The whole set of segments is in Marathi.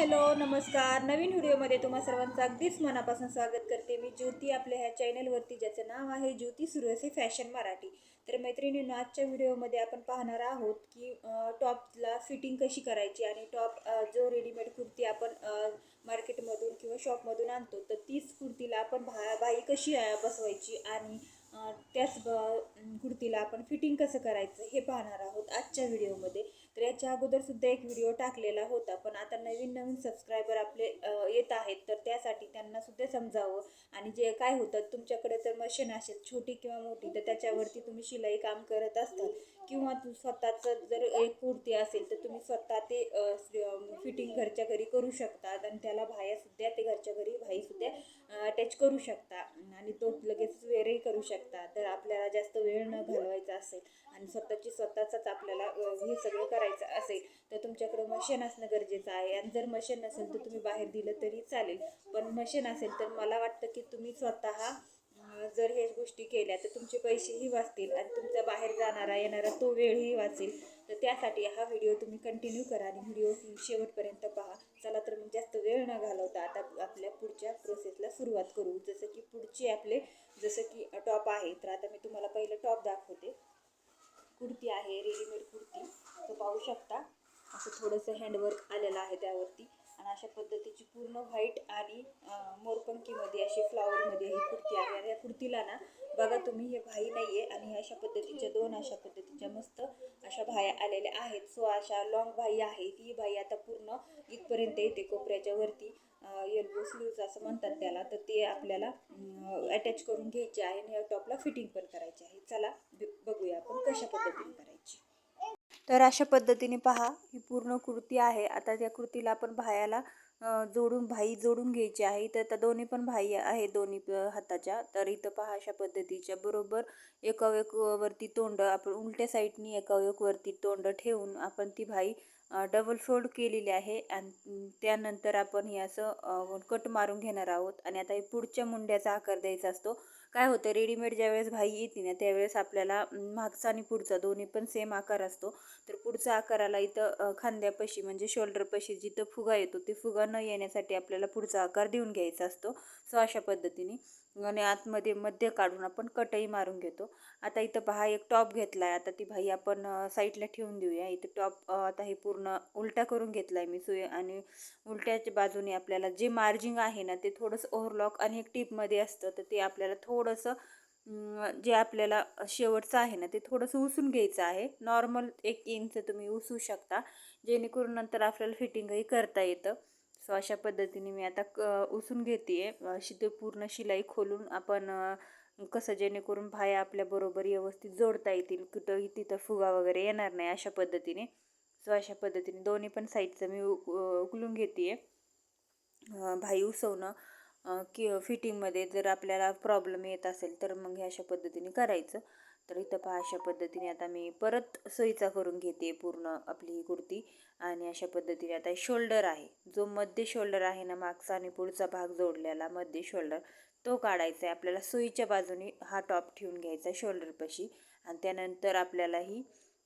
हॅलो नमस्कार. नवीन व्हिडिओमध्ये तुम्हा सर्वांचं अगदीच मनापासून स्वागत करते. मी ज्योती आपल्या ह्या चॅनलवरती ज्याचं नाव आहे ज्योती सुरसे फॅशन मराठी. तर मैत्रिणींनो आजच्या व्हिडिओमध्ये आपण पाहणार आहोत की टॉपला फिटिंग कशी करायची आणि टॉप जो रेडीमेड कुर्ती आपण मार्केटमधून किंवा शॉपमधून आणतो तर तीच कुर्तीला आपण भा बाई कशी बसवायची आणि त्याच ब कुर्तीला आपण फिटिंग कसं करायचं हे पाहणार आहोत आजच्या व्हिडिओमध्ये. तर याच्या अगोदरसुद्धा एक व्हिडिओ टाकलेला होता पण आता नवीन नवीन सबस्क्रायबर आपले येत आहेत तर त्यासाठी त्यांनासुद्धा समजावं. आणि जे काय होतं तुमच्याकडे तर मशीन असेल छोटी किंवा मोठी तर त्याच्यावरती तुम्ही शिलाई काम करत असतात. किंवा तू स्वतःचं जर एक कुर्ती असेल तर तुम्ही स्वतः ते फिटिंग घरच्या घरी करू शकतात आणि त्याला भाया सुद्धा ते घरच्या घरी भाईसुद्धा अटॅच करू शकता. आणि तो लगेच वेअरही करू शकता. तर आपल्याला जास्त वेळ न घालवायचा असेल आणि स्वतःची स्वतःचाच आपल्याला हे सगळं करायचं असेल तर तुमच्याकडे मशीन असणं गरजेचं आहे. आणि जर मशीन नसेल तर तुम्ही बाहेर दिलं तरी चालेल. पण मशीन असेल तर मला वाटतं की तुम्ही स्वतः जर हे गोष्टी केल्या तर तुमचे पैसेही वाचतील आणि तुमचा बाहेर जाणारा येणारा तो वेळही वाचेल. तर त्यासाठी हा व्हिडिओ तुम्ही कंटिन्यू करा आणि व्हिडिओ शेवटपर्यंत पहा. चला तर मग जास्त वेळ न घालवता आता आपल्या पुढच्या प्रोसेसला सुरुवात करू. जसं की पुढचे आपले जसं की टॉप आहे. तर आता मी तुम्हाला पहिलं टॉप दाखवते. कुर्ती आहे रेडीमेड कुर्ती. तो पाहू शकता असं थोडंसं हँडवर्क आलेलं आहे त्यावरती. आणि अशा पद्धतीची पूर्ण व्हाईट आणि मोरपंखीमध्ये असे फ्लावरमध्ये ही कुर्ती आहे. आणि या कुर्तीला ना बघा तुम्ही हे भाई नाही आहे आणि अशा पद्धतीच्या दोन अशा पद्धतीच्या मस्त अशा भाया आलेल्या आहेत. सो अशा लॉंग भाई आहे ती भाई आता पूर्ण इथपर्यंत येते कोपऱ्याच्या वरती. येल्बो स्लीव्ज असं म्हणतात त्याला. तर ते आपल्याला अटॅच करून घ्यायचे आहे आणि या टॉपला फिटिंग पण करायची आहे. चला बघूया आपण कशा पद्धतीने करायची. तर अशा पद्धतीने पहा ही पूर्ण कुर्ती आहे. आता त्या कुर्तीला आपण भायाला जोडून भाई जोडून घ्यायची आहे. तर त्या दोन्ही पण भाई आहे दोन्ही हाताच्या. तर इथं पहा अशा पद्धतीच्या. बरोबर एकावेकवरती तोंड आपण उलट्या साईडनी एकावेकवरती तोंड ठेवून आपण ती भाई डबल फोल्ड केलेली आहे. आणि त्यानंतर आपण हे असं कट मारून घेणार आहोत. आणि आता हे पुढच्या मुंड्याचा आकार द्यायचा असतो. काय होतं रेडीमेड ज्यावेळेस भाई येते ना त्यावेळेस आपल्याला मागचा आणि पुढचा दोन्ही पण सेम आकार असतो. तर पुढचा आकाराला इथं खांद्यापाशी म्हणजे शोल्डरपाशी जिथं फुगा येतो ते फुगा न येण्यासाठी आपल्याला पुढचा आकार देऊन घ्यायचा असतो. सो अशा पद्धतीने. आणि आतमध्ये मध्य काढून आपण कटही मारून घेतो. आता इथं पहा एक टॉप घेतला आहे आता ती भाई आपण साईडला ठेवून देऊया. इथं टॉप आता हे पूर्ण उलटा करून घेतला आहे मी सुय आणि उलट्याच्या बाजूने आपल्याला जे मार्जिंग आहे ना ते थोडंसं ओव्हरलॉक आणि एक टिपमध्ये असतं. तर ते आपल्याला थोडंसं जे आपल्याला शेवटचं आहे ना ते थोडंसं उसून घ्यायचं आहे. नॉर्मल एक इंच तुम्ही उसू शकता. जेणेकरून नंतर आपल्याला फिटिंगही करता येतं. सो अशा पद्धतीने मी आता क उसून घेते आहे अशी ते पूर्ण शिलाई खोलून आपण कसं जेणेकरून भाया आपल्याबरोबर व्यवस्थित जोडता येतील कुठंही तिथं फुगा वगैरे येणार नाही अशा पद्धतीने. सो अशा पद्धतीने दोन्ही पण साईडचं मी उकलून घेते आहे भाई उसवणं. कि फिटिंगमध्ये जर आपल्याला प्रॉब्लेम येत असेल तर मग हे अशा पद्धतीने करायचं. तर इथं पहा अशा पद्धतीने आता मी परत सोयीचा करून घेते पूर्ण आपली ही कुर्ती. आणि अशा पद्धतीने आता शोल्डर आहे. जो मध्य शोल्डर आहे ना मागचा आणि पुढचा भाग जोडलेला मध्य शोल्डर तो काढायचा आहे. आपल्याला सोयीच्या बाजूने हा टॉप ठेवून घ्यायचा आहे शोल्डरपाशी. आणि त्यानंतर आपल्याला ही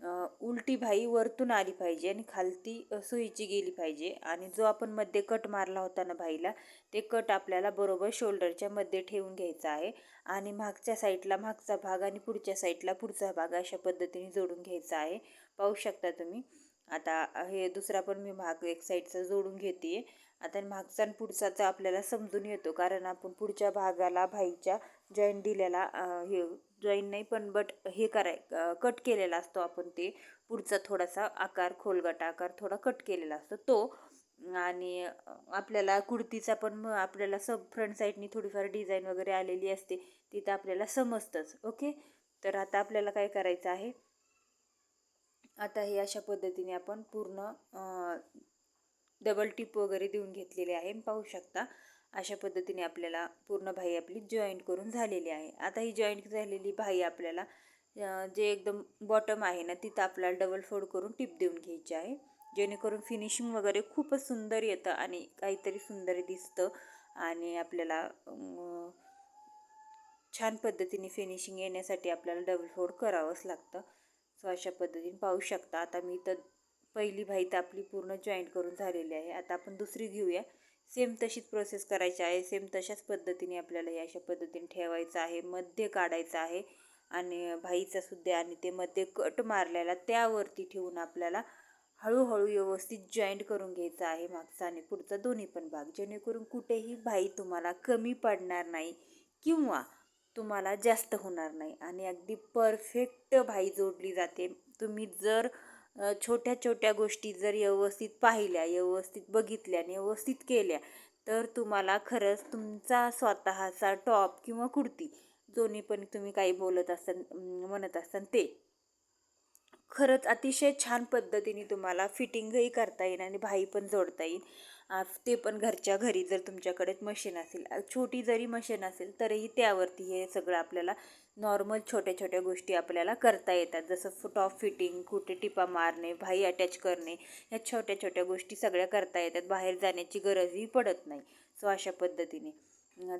उलटी भाई वरतून आली पाहिजे आणि खालती सुईची गेली पाहिजे. आणि जो आपण मध्ये कट मारला होता ना भाईला ते कट आपल्याला बरोबर शोल्डरच्या मध्ये ठेवून घ्यायचा आहे. आणि मागच्या साईडला मागचा भाग आणि पुढच्या साईडला पुढचा भाग अशा पद्धतीने जोडून घ्यायचा आहे. पाहू शकता तुम्ही. आता हे दुसरा पण मी भाग एक साईडचा जोडून घेते आता मागचा आणि पुढचाचा आपल्याला समजून येतो. कारण आपण पुढच्या भागाला भाईच्या जॉईंट दिलेला हे जॉईन नाही पण बट हे कराय कट केलेला असतो आपण ते. पुढचा थोडासा आकार खोलगट आकार थोडा कट केलेला असतो तो. आणि आपल्याला कुर्तीचा पण मग आपल्याला सब फ्रंट साईडनी थोडीफार डिझाईन वगैरे आलेली असते तिथं आपल्याला समजतंच. ओके तर आता आपल्याला काय करायचं आहे? आता हे अशा पद्धतीने आपण पूर्ण डबल टिप वगैरे देऊन घेतलेले आहे. पाहू शकता. अशा पद्धतीने आपल्याला पूर्ण भाई आपली जॉईंट करून झालेली आहे. आता ही जॉईंट झालेली भाई आपल्याला जे एकदम बॉटम आहे ना तिथं आपल्याला डबल फोल्ड करून टिप देऊन घ्यायची आहे. जेणेकरून फिनिशिंग वगैरे खूपच सुंदर येतं आणि काहीतरी सुंदर दिसतं आणि आपल्याला छान पद्धतीने फिनिशिंग येण्यासाठी आपल्याला डबल फोल्ड करावंच लागतं. सो अशा पद्धतीने पाहू शकता. आता मी तर पहिली भाई तर आपली पूर्ण जॉईंट करून झालेली आहे. आता आपण दुसरी घेऊया. सेम तशीच प्रोसेस करायची आहे. सेम तशाच पद्धतीने आपल्याला हे अशा पद्धतीने ठेवायचं आहे. मध्य काढायचं आहे. आणि भाईचा सुद्धा आणि ते मध्ये कट मारलेला त्यावरती ठेवून आपल्याला हळूहळू व्यवस्थित जॉईंट करून घ्यायचं आहे मागचा आणि पुढचा दोन्ही पण भाग. जेणेकरून कुठेही भाई तुम्हाला कमी पडणार नाही किंवा तुम्हाला जास्त होणार नाही. आणि अगदी परफेक्ट भाई जोडली जाते. तुम्ही जर छोट्या छोट्या गोष्टी जर व्यवस्थित पाहिल्या व्यवस्थित बघितल्या आणि व्यवस्थित केल्या तर तुम्हाला खरंच तुमचा स्वतःचा टॉप किंवा कुर्ती दोन्ही पण तुम्ही काही बोलत असाल म्हणत असाल ते. खरंच अतिशय छान पद्धतीने तुम्हाला फिटिंगही करता येईल आणि भाई पण जोडता येईल. ते पण घरच्या घरी जर तुमच्याकडे मशीन असेल छोटी जरी मशीन असेल तरीही त्यावरती हे सगळं आपल्याला नॉर्मल छोट्या छोट्या गोष्टी आपल्याला करता येतात. जसं टॉप फिटिंग कुठे टिपा मारणे भाई अटॅच करणे ह्या छोट्या छोट्या गोष्टी सगळ्या करता येतात. बाहेर जाण्याची गरजही पडत नाही. सो अशा पद्धतीने.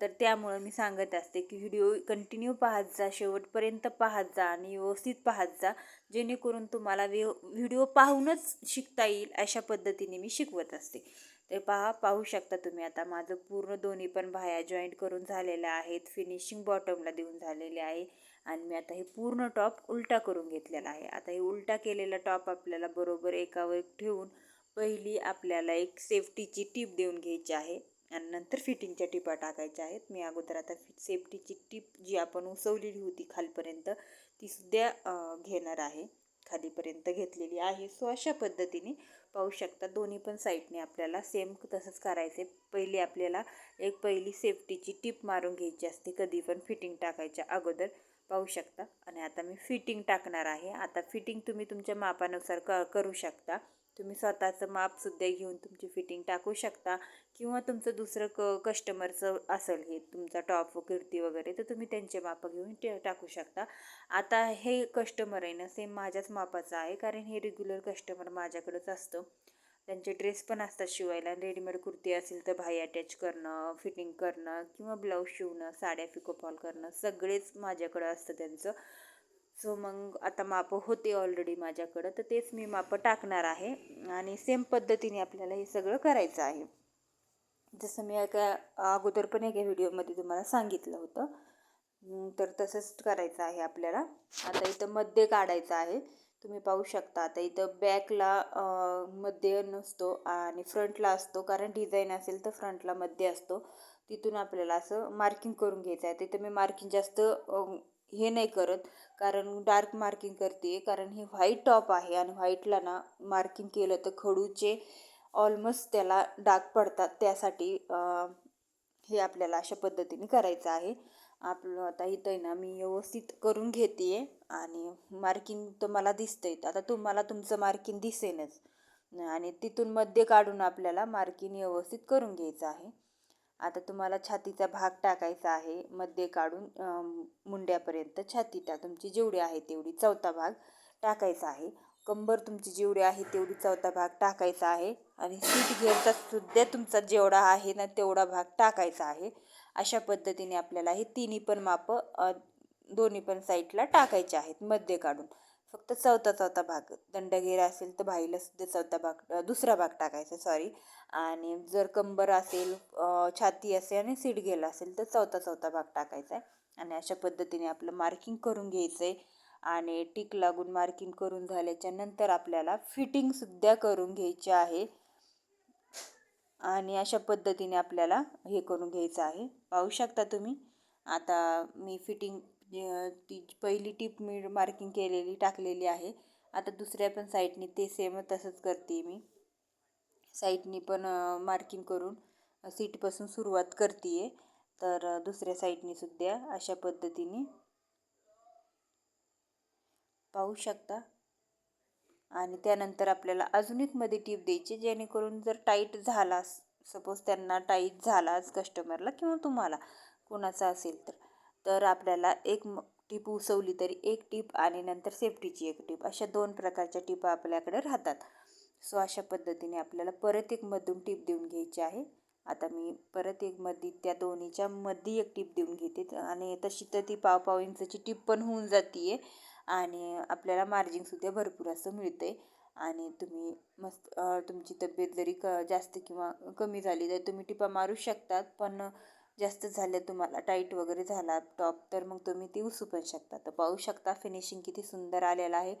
तर त्यामुळं मी सांगत असते की व्हिडिओ कंटिन्यू पाहत जा शेवटपर्यंत पाहत जा आणि व्यवस्थित पाहत जा. जेणेकरून तुम्हाला व्हि व्हिडिओ पाहूनच शिकता येईल अशा पद्धतीने मी शिकवत असते. ते पहा पाहू शकता तुम्ही. आता माझं पूर्ण दोन्ही पण बाह्या जॉईंट करून झालेल्या आहेत. फिनिशिंग बॉटमला देऊन झालेले आहे. आणि मी आता हे पूर्ण टॉप उलटा करून घेतलेला आहे. आता हे उलटा केलेला टॉप आपल्याला बरोबर एकावर ठेवून पहिली आपल्याला एक सेफ्टीची टीप देऊन घ्यायची आहे. आणि नंतर फिटिंगच्या टिपा टाकायच्या आहेत. मी अगोदर आता सेफ्टीची टीप जी आपण उसवलेली होती खालपर्यंत ती सुद्धा घेणार आहे. खालीपर्यंत घेतलेली आहे. सो अशा पद्धतीने पाहू शकता. दोन्ही पण साईडने आपल्याला सेम तसंच करायचे पहिली आपल्याला एक पहिली सेफ्टीची टिप मारून घ्यायची असते. कधी पण फिटिंग टाकायच्या अगोदर. पाहू शकता. आणि आता मी फिटिंग टाकणार आहे. आता फिटिंग तुम्ही तुमच्या मापानुसार क करू शकता. तुम्ही स्वतःचं मापसुद्धा घेऊन तुमची फिटिंग टाकू शकता किंवा तुमचं दुसरं क कस्टमरचं असेल हे तुमचा टॉप कुर्ती वगैरे तर तुम्ही त्यांचे मापं घेऊन ते टाकू शकता. आता हे कस्टमर आहे ना सेम माझ्याच मापाचं आहे कारण हे रेग्युलर कस्टमर माझ्याकडंच असतं. त्यांचे ड्रेस पण असतात शिवायला रेडीमेड कुर्ती असेल तर भाई अटॅच करणं फिटिंग करणं किंवा ब्लाऊज शिवणं साड्या पिकोफॉल करणं सगळेच माझ्याकडं असतं त्यांचं. सो मग आता मापं होते ऑलरेडी माझ्याकडं तर तेच मी मापं टाकणार आहे. आणि सेम पद्धतीने आपल्याला हे सगळं करायचं आहे. जसं मी एका अगोदर पण एका व्हिडिओमध्ये तुम्हाला सांगितलं होतं. तर तसंच करायचं आहे आपल्याला. आता इथं मध्ये काढायचं आहे. तुम्ही पाहू शकता आता इथं बॅकला मध्ये नसतो आणि फ्रंटला असतो. कारण डिझाईन असेल तर फ्रंटला मध्ये असतो. तिथून आपल्याला असं मार्किंग करून घ्यायचं आहे. तिथं मी मार्किंग जास्त हे नाही करत. कारण डार्क मार्किंग करते. कारण हे व्हाईट टॉप आहे आणि व्हाईटला ना मार्किंग केलं तर खडूचे ऑलमोस्ट त्याला डाग पडतात. त्यासाठी हे आपल्याला अशा पद्धतीने करायचं आहे. आपलं आता इथं ना मी व्यवस्थित करून घेते आहे आणि मार्किंग तर मला दिसतंय. आता तुम्हाला तुमचं मार्किंग दिसेनच. आणि तिथून मध्ये काढून आपल्याला मार्किंग व्यवस्थित करून घ्यायचं आहे. आता तुम्हाला छातीचा भाग टाकायचा आहे. मध्ये काढून मुंड्यापर्यंत छातीचा तुमची जेवढी आहे तेवढी चौथा भाग टाकायचा आहे. कंबर तुमची जेवढी आहे तेवढी चौथा भाग टाकायचा आहे. आणि सीट घेरचा सुद्धा तुमचा जेवढा आहे ना तेवढा भाग टाकायचा आहे. अशा पद्धतीने आपल्याला हे तिन्ही पण मापं दोन्ही पण साईडला टाकायचे आहेत मध्य काढून. फक्त चौथा चौथा भाग. दंडगेर असेल तर भाईला सुद्धा चौथा भाग दुसरा भाग टाकायचा सॉरी आणि जर कंबर असेल छाती असेल आणि सीट गेला असेल तर चौथा चौथा भाग टाकायचा आहे. आणि अशा पद्धतीने आपलं मार्किंग करून घ्यायचं आहे आणि टिक लागून मार्किंग करून झाल्याच्यानंतर आपल्याला फिटिंगसुद्धा करून घ्यायची आहे. आणि अशा पद्धतीने आपल्याला हे करून घ्यायचं आहे. पाहू शकता तुम्ही. आता मी फिटिंग ती पहिली टीप मी मार्किंग केलेली टाकलेली आहे. आता दुसऱ्या पण साईडनी ते सेम तसंच करते मी. साईडनी पण मार्किंग करून सीटपासून सुरुवात करते आहे तर दुसऱ्या साईडनी सुद्धा अशा पद्धतीने. पाहू शकता. आणि त्यानंतर आपल्याला अजून एक मध्ये टीप द्यायची जेणेकरून जर टाईट झाला सपोज त्यांना टाईट झालाच कस्टमरला किंवा तुम्हाला कोणाचा असेल तर. तर आपल्याला एक टीप उसवली तरी एक टीप आणि नंतर सेफ्टीची एक टीप. अशा दोन प्रकारच्या टिपा आपल्याकडे राहतात. सो अशा पद्धतीने आपल्याला परत एक मधून टीप देऊन घ्यायची आहे. आता मी परत एक त्या दोन्हीच्या मध्ये एक टीप देऊन घेते. आणि तशी तर ती पाव पाव इंचची टीप पण होऊन जाते आणि आपल्याला मार्जिनसुद्धा भरपूर असं मिळतं आहे आणि तुम्ही मस्त तुमची तब्येत जरी क जास्त किंवा कमी झाली तर तुम्ही टिपा मारू शकतात. पण जास्त झाले तुम्हाला टाईट वगैरे झाला टॉप तर मग तुम्ही ती उसू पण शकता. तर पाहू शकता फिनिशिंग किती सुंदर आलेलं आहे.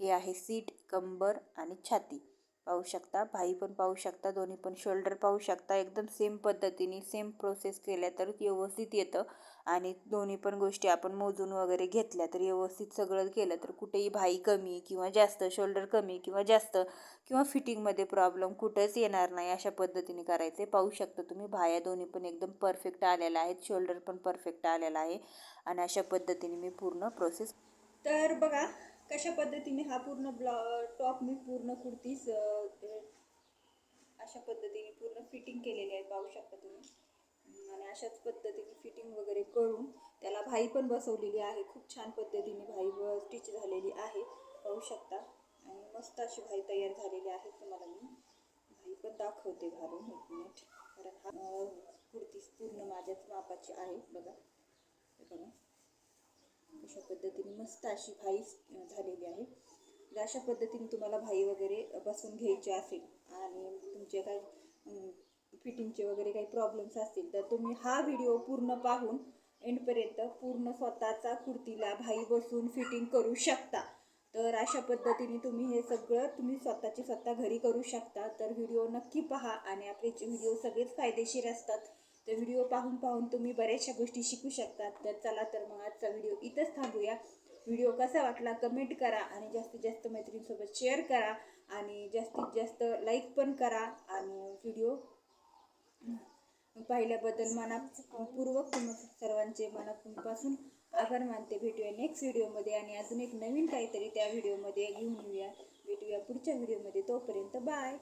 हे आहे सीट कंबर आणि छाती. पाहू शकता भाई पण पाहू शकता दोन्ही पण शोल्डर पाहू शकता. एकदम सेम पद्धतीने सेम प्रोसेस केल्या तर व्यवस्थित येतं. आणि दोन्ही पण गोष्टी आपण मोजून वगैरे घेतल्या तर व्यवस्थित सगळं केलं तर कुठेही भाई कमी किंवा जास्त शोल्डर कमी किंवा जास्त किंवा फिटिंगमध्ये प्रॉब्लेम कुठंच येणार नाही अशा पद्धतीने करायचे. पाहू शकता तुम्ही भाया दोन्ही पण एकदम परफेक्ट आलेला आहेत शोल्डर पण परफेक्ट आलेला आहे आणि अशा पद्धतीने मी पूर्ण प्रोसेस तर बघा कशा पद्धतीने हा पूर्ण ब्लॉ टॉप मी पूर्ण कुर्तीस अशा पद्धतीने पूर्ण फिटिंग केलेली आहे पाहू शकता तुम्ही. आणि अशाच पद्धतीने फिटिंग वगैरे करून त्याला भाई पण बसवलेली आहे. खूप छान पद्धतीने भाई व स्टिच झालेली आहे. पाहू शकता. आणि मस्त अशी भाई तयार झालेली आहे. तुम्हाला मी भाई पण दाखवते घालून. एक मिनिट कारण हा कुर्ती पूर्ण माझ्याच मापाची आहे. बघा. बघा. अशा पद्धतीने मस्त अशी भाई झालेली आहे. जर अशा पद्धतीने तुम्हाला भाई वगैरे बसून घ्यायची असेल. आणि तुमचे काही फिटिंगचे वगैरे काही प्रॉब्लेम्स असतील तर तुम्ही हा व्हिडिओ पूर्ण पाहून एंडपर्यंत पूर्ण स्वतःचा कुर्तीला भाई बसून फिटिंग करू शकता. तर अशा पद्धतीने तुम्ही हे सगळं तुम्ही स्वतःची स्वतः घरी करू शकता. तर व्हिडिओ नक्की पहा आणि आपले व्हिडिओ सगळेच फायदेशीर असतात तर व्हिडिओ पाहून पाहून तुम्ही बऱ्याचशा गोष्टी शिकू शकतात तर चला तर मग आजचा व्हिडिओ इथंच थांबूया. व्हिडिओ कसा वाटला कमेंट करा आणि जास्तीत जास्त मैत्रिणींसोबत शेअर करा आणि जास्तीत जास्त लाईक पण करा आणि व्हिडिओ पाहिल्याबद्दल मनापूर्वक तुम सर्वांचे मनापासून आभार मानते. भेटूया नेक्स्ट व्हिडिओमध्ये आणि अजून एक नवीन काहीतरी त्या व्हिडिओमध्ये घेऊन येऊया. भेटूया पुढच्या व्हिडिओमध्ये तोपर्यंत बाय